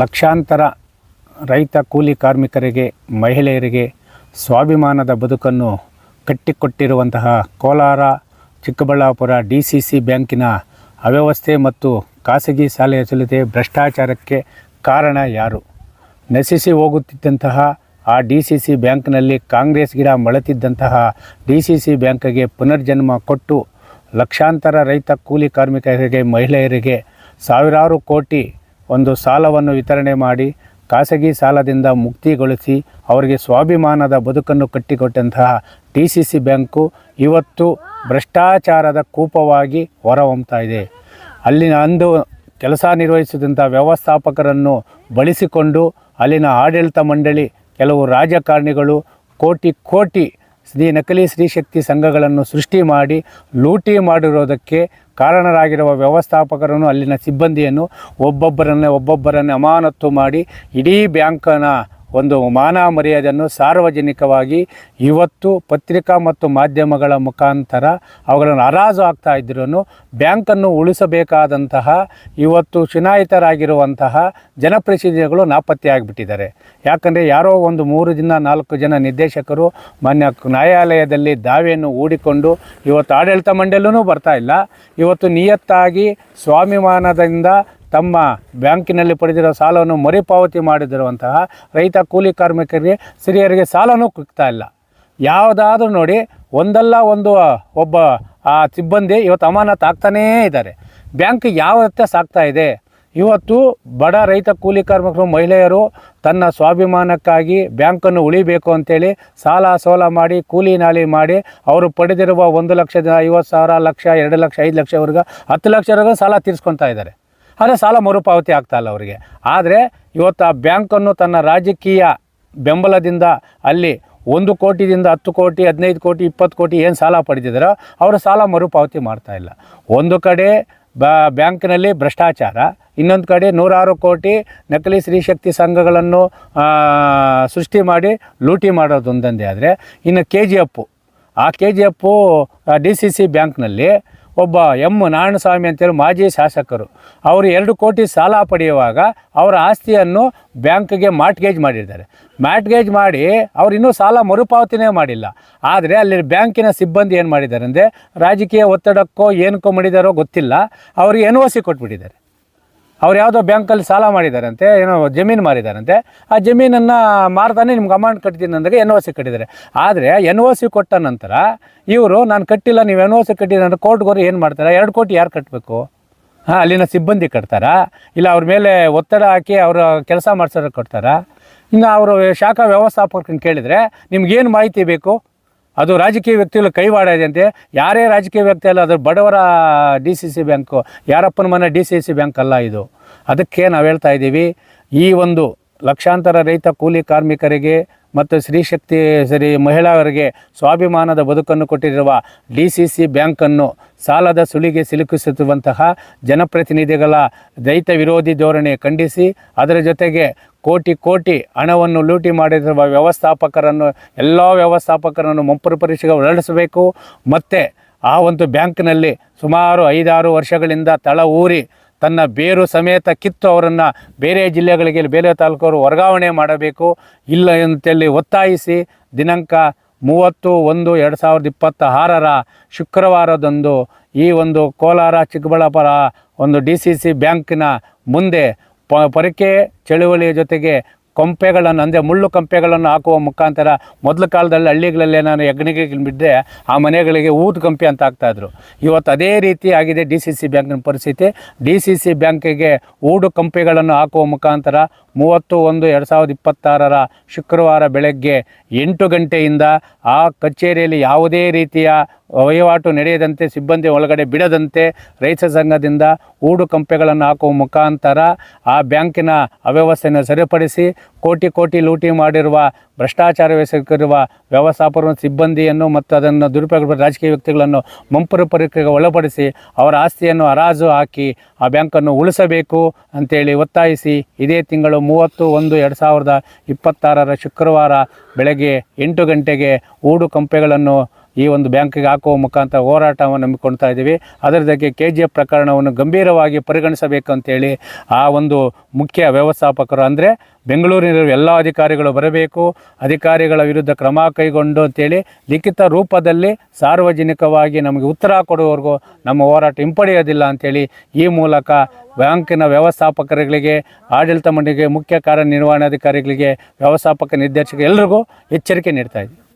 ಲಕ್ಷಾಂತರ ರೈತ ಕೂಲಿ ಕಾರ್ಮಿಕರಿಗೆ, ಮಹಿಳೆಯರಿಗೆ ಸ್ವಾಭಿಮಾನದ ಬದುಕನ್ನು ಕಟ್ಟಿಕೊಟ್ಟಿರುವಂತಹ Kolar, Chikkaballapur D C C ಬ್ಯಾಂಕಿನ ಅವ್ಯವಸ್ಥೆ ಮತ್ತು ಖಾಸಗಿ ಸಾಲ ಸುಲಿತೆ ಭ್ರಷ್ಟಾಚಾರಕ್ಕೆ ಕಾರಣ ಯಾರು? ನಶಿಸಿ ಹೋಗುತ್ತಿದ್ದಂತಹ ಆ ಡಿ ಸಿ ಸಿ ಬ್ಯಾಂಕ್ನಲ್ಲಿ ಕಾಂಗ್ರೆಸ್ ಗಿಡ ಮಳೆತಿದ್ದಂತಹ ಡಿ ಸಿ ಸಿ ಬ್ಯಾಂಕ್ಗೆ ಪುನರ್ಜನ್ಮ ಕೊಟ್ಟು ಲಕ್ಷಾಂತರ ರೈತ ಕೂಲಿ ಕಾರ್ಮಿಕರಿಗೆ, ಮಹಿಳೆಯರಿಗೆ ಸಾವಿರಾರು ಕೋಟಿ ಒಂದು ಸಾಲವನ್ನು ವಿತರಣೆ ಮಾಡಿ ಖಾಸಗಿ ಸಾಲದಿಂದ ಮುಕ್ತಿಗೊಳಿಸಿ ಅವರಿಗೆ ಸ್ವಾಭಿಮಾನದ ಬದುಕನ್ನು ಕಟ್ಟಿಕೊಟ್ಟಂತಹ ಡಿ ಸಿ ಸಿ ಬ್ಯಾಂಕು ಇವತ್ತು ಭ್ರಷ್ಟಾಚಾರದ ಕೂಪವಾಗಿ ಹೊರಹೊಮ್ತಾ ಇದೆ. ಅಲ್ಲಿನ ಅಂದು ಕೆಲಸ ನಿರ್ವಹಿಸಿದಂಥ ವ್ಯವಸ್ಥಾಪಕರನ್ನು ಬಳಸಿಕೊಂಡು ಅಲ್ಲಿನ ಆಡಳಿತ ಮಂಡಳಿ ಕೆಲವು ರಾಜಕಾರಣಿಗಳು ಕೋಟಿ ಕೋಟಿ ಶ್ರೀ ನಕಲಿ ಸ್ತ್ರೀಶಕ್ತಿ ಸಂಘಗಳನ್ನು ಸೃಷ್ಟಿ ಮಾಡಿ ಲೂಟಿ ಮಾಡಿರೋದಕ್ಕೆ ಕಾರಣರಾಗಿರುವ ವ್ಯವಸ್ಥಾಪಕರನ್ನು ಅಲ್ಲಿನ ಸಿಬ್ಬಂದಿಯನ್ನು ಒಬ್ಬೊಬ್ಬರನ್ನೇ ಒಬ್ಬೊಬ್ಬರನ್ನೇ ಅಮಾನತ್ತು ಮಾಡಿ ಇಡೀ ಬ್ಯಾಂಕನ ಒಂದು ಮಾನ ಮರ್ಯಾದೆಯನ್ನು ಸಾರ್ವಜನಿಕವಾಗಿ ಇವತ್ತು ಪತ್ರಿಕಾ ಮತ್ತು ಮಾಧ್ಯಮಗಳ ಮುಖಾಂತರ ಅವುಗಳನ್ನು ಹರಾಜು ಆಗ್ತಾ ಇದ್ರೂ ಬ್ಯಾಂಕನ್ನು ಉಳಿಸಬೇಕಾದಂತಹ ಇವತ್ತು ಚುನಾಯಿತರಾಗಿರುವಂತಹ ಜನಪ್ರತಿನಿಧಿಗಳು ನಾಪತ್ತೆಯಾಗಿಬಿಟ್ಟಿದ್ದಾರೆ ಯಾಕಂದರೆ ಯಾರೋ ಒಂದು ಮೂರು ದಿನ ನಾಲ್ಕು ಜನ ನಿರ್ದೇಶಕರು ಮಾನ್ಯ ನ್ಯಾಯಾಲಯದಲ್ಲಿ ದಾವೆಯನ್ನು ಹೂಡಿಕೊಂಡು ಇವತ್ತು ಆಡಳಿತ ಮಂಡಲೂ ಬರ್ತಾ ಇಲ್ಲ. ಇವತ್ತು ನಿಯತ್ತಾಗಿ ಸ್ವಾಭಿಮಾನದಿಂದ ತಮ್ಮ ಬ್ಯಾಂಕಿನಲ್ಲಿ ಪಡೆದಿರೋ ಸಾಲವನ್ನು ಮರುಪಾವತಿ ಮಾಡಿದಿರುವಂತಹ ರೈತ ಕೂಲಿ ಕಾರ್ಮಿಕರಿಗೆ ಸಿರಿಯರಿಗೆ ಸಾಲನೂ ಕುಗ್ತಾ ಇಲ್ಲ. ಯಾವುದಾದ್ರೂ ನೋಡಿ ಒಂದಲ್ಲ ಒಂದು ಒಬ್ಬ, ಆ ಸಿಬ್ಬಂದಿ ಇವತ್ತು ಅಮಾನತ್ ಆಗ್ತಾನೇ ಇದ್ದಾರೆ. ಬ್ಯಾಂಕ್ ಯಾವ ವ್ಯತ್ಯಾಸ ಆಗ್ತಾ ಇದೆ? ಇವತ್ತು ಬಡ ರೈತ ಕೂಲಿ ಕಾರ್ಮಿಕರು, ಮಹಿಳೆಯರು ತನ್ನ ಸ್ವಾಭಿಮಾನಕ್ಕಾಗಿ ಬ್ಯಾಂಕನ್ನು ಉಳಿಬೇಕು ಅಂತೇಳಿ ಸಾಲ ಸೋಲ ಮಾಡಿ, ಕೂಲಿ ನಾಲಿ ಮಾಡಿ ಅವರು ಪಡೆದಿರುವ ಒಂದು ಲಕ್ಷದ ಐವತ್ತು ಸಾವಿರ, ಲಕ್ಷ, ಎರಡು ಲಕ್ಷ, ಐದು ಲಕ್ಷವರೆಗೂ, ಹತ್ತು ಲಕ್ಷವರೆಗೂ ಸಾಲ ತೀರಿಸ್ಕೊತಾ ಇದ್ದಾರೆ. ಆದರೆ ಸಾಲ ಮರುಪಾವತಿ ಆಗ್ತಾ ಇಲ್ಲ ಅವರಿಗೆ. ಆದರೆ ಇವತ್ತು ಆ ಬ್ಯಾಂಕನ್ನು ತನ್ನ ರಾಜಕೀಯ ಬೆಂಬಲದಿಂದ ಅಲ್ಲಿ ಒಂದು ಕೋಟಿದಿಂದ ಹತ್ತು ಕೋಟಿ, ಹದಿನೈದು ಕೋಟಿ, ಇಪ್ಪತ್ತು ಕೋಟಿ ಏನು ಸಾಲ ಪಡೆದಿದ್ದಾರೋ ಅವರು ಸಾಲ ಮರುಪಾವತಿ ಮಾಡ್ತಾ ಇಲ್ಲ. ಒಂದು ಕಡೆ ಬ್ಯಾಂಕ್ನಲ್ಲಿ ಭ್ರಷ್ಟಾಚಾರ, ಇನ್ನೊಂದು ಕಡೆ ನೂರಾರು ಕೋಟಿ ನಕಲಿ ಸ್ತ್ರೀಶಕ್ತಿ ಸಂಘಗಳನ್ನು ಸೃಷ್ಟಿ ಮಾಡಿ ಲೂಟಿ ಮಾಡೋದು ಒಂದೊಂದೇ ಆದರೆ ಇನ್ನು ಕೆ ಜಿ ಎಪ್ಪು ಆ K G F D C C ಬ್ಯಾಂಕ್ನಲ್ಲಿ ಒಬ್ಬ ಎಂ ನಾರಾಯಣಸ್ವಾಮಿ ಅಂತೇಳಿ ಮಾಜಿ ಶಾಸಕರು. ಅವರು ಎರಡು ಕೋಟಿ ಸಾಲ ಪಡೆಯುವಾಗ ಅವರ ಆಸ್ತಿಯನ್ನು ಬ್ಯಾಂಕ್ಗೆ ಮಾರ್ಟ್ಗೇಜ್ ಮಾಡಿದ್ದಾರೆ. ಮ್ಯಾಟ್ಗೇಜ್ ಮಾಡಿ ಅವರು ಇನ್ನೂ ಸಾಲ ಮರುಪಾವತಿನೇ ಮಾಡಿಲ್ಲ. ಆದರೆ ಅಲ್ಲಿ ಬ್ಯಾಂಕಿನ ಸಿಬ್ಬಂದಿ ಏನು ಮಾಡಿದ್ದಾರೆ ಅಂದರೆ ರಾಜಕೀಯ ಒತ್ತಡಕ್ಕೋ ಏನಕ್ಕೋ ಮಾಡಿದಾರೋ ಗೊತ್ತಿಲ್ಲ. ಅವರಿಗೆ ಎನ್ ಒ ಸಿ ಕೊಟ್ಬಿಟ್ಟಿದ್ದಾರೆ. ಅವ್ರು ಯಾವುದೋ ಬ್ಯಾಂಕಲ್ಲಿ ಸಾಲ ಮಾಡಿದಾರಂತೆ, ಏನೋ ಜಮೀನು ಮಾರಿದಾರಂತೆ, ಆ ಜಮೀನನ್ನು ಮಾರ್ತಾನೆ ನಿಮ್ಗೆ ಅಮೌಂಟ್ ಕಟ್ತೀನಿ ಅಂದಾಗ ಎನ್ ಒ ಸಿ ಕಟ್ಟಿದ್ದಾರೆ. ಆದರೆ ಎನ್ ಒ ಸಿ ಕೊಟ್ಟ ನಂತರ ಇವರು, ನಾನು ಕಟ್ಟಿಲ್ಲ, ನೀವು ಎನ್ ಒ ಸಿ ಕಟ್ಟಿಲ್ಲ ಅಂದರೆ ಕೋರ್ಟ್ಗೋರು ಏನು ಮಾಡ್ತಾರೆ? ಎರಡು ಕೋಟಿ ಯಾರು ಕಟ್ಟಬೇಕು ಹಾಂ, ಅಲ್ಲಿನ ಸಿಬ್ಬಂದಿ ಕಟ್ತಾರಾ? ಇಲ್ಲ ಅವ್ರ ಮೇಲೆ ಒತ್ತಡ ಹಾಕಿ ಅವರ ಕೆಲಸ ಮಾಡ್ಸೋರು ಕೊಡ್ತಾರಾ? ಇನ್ನು ಅವರು ಶಾಖಾ ವ್ಯವಸ್ಥಾಪಕರನ್ನು ಕೇಳಿದರೆ, ನಿಮ್ಗೇನು ಮಾಹಿತಿ ಬೇಕು? ಅದು ರಾಜಕೀಯ ವ್ಯಕ್ತಿಗಳು ಅಂತೆ ಯಾರೇ ರಾಜಕೀಯ ವ್ಯಕ್ತಿ ಅಲ್ಲ, ಅದು ಬಡವರ ಡಿ ಸಿ ಸಿ ಬ್ಯಾಂಕು ಯಾರಪ್ಪನ ಮನೆ ಡಿ ಸಿ ಸಿ ಬ್ಯಾಂಕ್ ಅಲ್ಲ ಇದು. ಅದಕ್ಕೆ ನಾವು ಹೇಳ್ತಾ ಇದ್ದೀವಿ, ಈ ಒಂದು ಲಕ್ಷಾಂತರ ರೈತ ಕೂಲಿ ಕಾರ್ಮಿಕರಿಗೆ ಮತ್ತು ಸ್ತ್ರೀಶಕ್ತಿ ಸರಿ, ಮಹಿಳೆಯರಿಗೆ ಸ್ವಾಭಿಮಾನದ ಬದುಕನ್ನು ಕೊಟ್ಟಿರುವ ಡಿ ಸಿ ಸಿ ಬ್ಯಾಂಕನ್ನು ಸಾಲದ ಸುಳಿಗೆ ಸಿಲುಕಿಸುತ್ತಿರುವಂತಹ ಜನಪ್ರತಿನಿಧಿಗಳ ರೈತ ವಿರೋಧಿ ಧೋರಣೆ ಖಂಡಿಸಿ, ಅದರ ಜೊತೆಗೆ ಕೋಟಿ ಕೋಟಿ ಹಣವನ್ನು ಲೂಟಿ ಮಾಡಿರುವ ವ್ಯವಸ್ಥಾಪಕರನ್ನು, ಎಲ್ಲ ವ್ಯವಸ್ಥಾಪಕರನ್ನು ಮುಂಪರು ಪರೀಕ್ಷೆಗೆ ಹೊರಡಿಸಬೇಕು. ಮತ್ತು ಆ ಒಂದು ಬ್ಯಾಂಕ್ನಲ್ಲಿ ಸುಮಾರು ಐದಾರು ವರ್ಷಗಳಿಂದ ತಳ ಊರಿ ತನ್ನ ಬೇರು ಸಮೇತ ಕಿತ್ತು ಅವರನ್ನು ಬೇರೆ ಜಿಲ್ಲೆಗಳಿಗೆ, ಬೇರೆ ತಾಲೂಕವರು ವರ್ಗಾವಣೆ ಮಾಡಬೇಕು. ಇಲ್ಲ ಅಂತೇಳಿ ಒತ್ತಾಯಿಸಿ ದಿನಾಂಕ ಮೂವತ್ತು ಒಂದು ಎರಡು ಸಾವಿರದ ಇಪ್ಪತ್ತ ಆರರ ಶುಕ್ರವಾರದಂದು ಈ ಒಂದು ಕೋಲಾರ ಚಿಕ್ಕಬಳ್ಳಾಪುರ ಒಂದು ಡಿ ಸಿ ಸಿ ಬ್ಯಾಂಕಿನ ಮುಂದೆ ಪ, ಪರಿಕೆ ಚಳುವಳಿಯ ಜೊತೆಗೆ ಕೊಂಪೆಗಳನ್ನು, ಅಂದರೆ ಮುಳ್ಳು ಕಂಪೆಗಳನ್ನು ಹಾಕುವ ಮುಖಾಂತರ ಮೊದಲ ಕಾಲದಲ್ಲಿ ಹಳ್ಳಿಗಳಲ್ಲಿ ನಾನು ಹೆಗ್ಣಿಗೆ ಬಿದ್ದರೆ ಆ ಮನೆಗಳಿಗೆ ಊದು ಕಂಪೆ ಅಂತ ಹಾಕ್ತಾಯಿದ್ರು ಇವತ್ತು ಅದೇ ರೀತಿ ಆಗಿದೆ ಡಿ ಸಿ ಸಿ ಬ್ಯಾಂಕಿನ ಪರಿಸ್ಥಿತಿ. ಡಿ ಸಿ ಸಿ ಬ್ಯಾಂಕಿಗೆ ಊಡು ಕಂಪೆಗಳನ್ನು ಹಾಕುವ ಮುಖಾಂತರ ಮೂವತ್ತು ಒಂದು ಎರಡು ಸಾವಿರದ ಇಪ್ಪತ್ತಾರರ ಶುಕ್ರವಾರ ಬೆಳಗ್ಗೆ ಎಂಟು ಗಂಟೆಯಿಂದ ಆ ಕಚೇರಿಯಲ್ಲಿ ಯಾವುದೇ ರೀತಿಯ ವಹಿವಾಟು ನಡೆಯದಂತೆ, ಸಿಬ್ಬಂದಿ ಒಳಗಡೆ ಬಿಡದಂತೆ ರೈತ ಸಂಘದಿಂದ ಊಡು ಕಂಪೆಗಳನ್ನು ಹಾಕುವ ಮುಖಾಂತರ ಆ ಬ್ಯಾಂಕಿನ ಅವ್ಯವಸ್ಥೆಯನ್ನು ಸರಿಪಡಿಸಿ ಕೋಟಿ ಕೋಟಿ ಲೂಟಿ ಮಾಡಿರುವ ಭ್ರಷ್ಟಾಚಾರವೆಸಗಿರುವ ವ್ಯವಸ್ಥಾಪಕ ಸಿಬ್ಬಂದಿಯನ್ನು ಮತ್ತು ಅದನ್ನು ದುರುಪಯೋಗ ರಾಜಕೀಯ ವ್ಯಕ್ತಿಗಳನ್ನು ಮಂಪರು ಪರೀಕ್ಷೆಗೆ ಒಳಪಡಿಸಿ ಅವರ ಆಸ್ತಿಯನ್ನು ಹರಾಜು ಹಾಕಿ ಆ ಬ್ಯಾಂಕನ್ನು ಉಳಿಸಬೇಕು ಅಂತೇಳಿ ಒತ್ತಾಯಿಸಿ ಇದೇ ತಿಂಗಳು ಮೂವತ್ತು ಒಂದು ಎರಡು ಸಾವಿರದ ಇಪ್ಪತ್ತಾರರ ಶುಕ್ರವಾರ ಬೆಳಗ್ಗೆ ಎಂಟು ಗಂಟೆಗೆ ಊಡು ಕಂಪೆಗಳನ್ನು ಈ ಒಂದು ಬ್ಯಾಂಕಿಗೆ ಹಾಕುವ ಮುಖಾಂತರ ಹೋರಾಟವನ್ನು ನಂಬಿಕೊಳ್ತಾ ಇದ್ದೀವಿ. ಅದರ ಕೆ ಜಿ ಎಫ್ ಪ್ರಕರಣವನ್ನು ಗಂಭೀರವಾಗಿ ಪರಿಗಣಿಸಬೇಕು ಅಂತೇಳಿ ಆ ಒಂದು ಮುಖ್ಯ ವ್ಯವಸ್ಥಾಪಕರು ಅಂದರೆ ಬೆಂಗಳೂರಿನ ಎಲ್ಲ ಅಧಿಕಾರಿಗಳು ಬರಬೇಕು. ಅಧಿಕಾರಿಗಳ ವಿರುದ್ಧ ಕ್ರಮ ಕೈಗೊಂಡು ಅಂತೇಳಿ ಲಿಖಿತ ರೂಪದಲ್ಲಿ ಸಾರ್ವಜನಿಕವಾಗಿ ನಮಗೆ ಉತ್ತರ ಕೊಡುವವರೆಗೂ ನಮ್ಮ ಹೋರಾಟ ಹಿಂಪಡೆಯೋದಿಲ್ಲ ಅಂತೇಳಿ ಈ ಮೂಲಕ ಬ್ಯಾಂಕಿನ ವ್ಯವಸ್ಥಾಪಕರುಗಳಿಗೆ, ಆಡಳಿತ ಮಂಡಳಿಗೆ, ಮುಖ್ಯ ಕಾರ್ಯನಿರ್ವಹಣಾಧಿಕಾರಿಗಳಿಗೆ, ವ್ಯವಸ್ಥಾಪಕ ನಿರ್ದೇಶಕ ಎಲ್ರಿಗೂ ಎಚ್ಚರಿಕೆ ನೀಡ್ತಾ ಇದ್ದೀವಿ.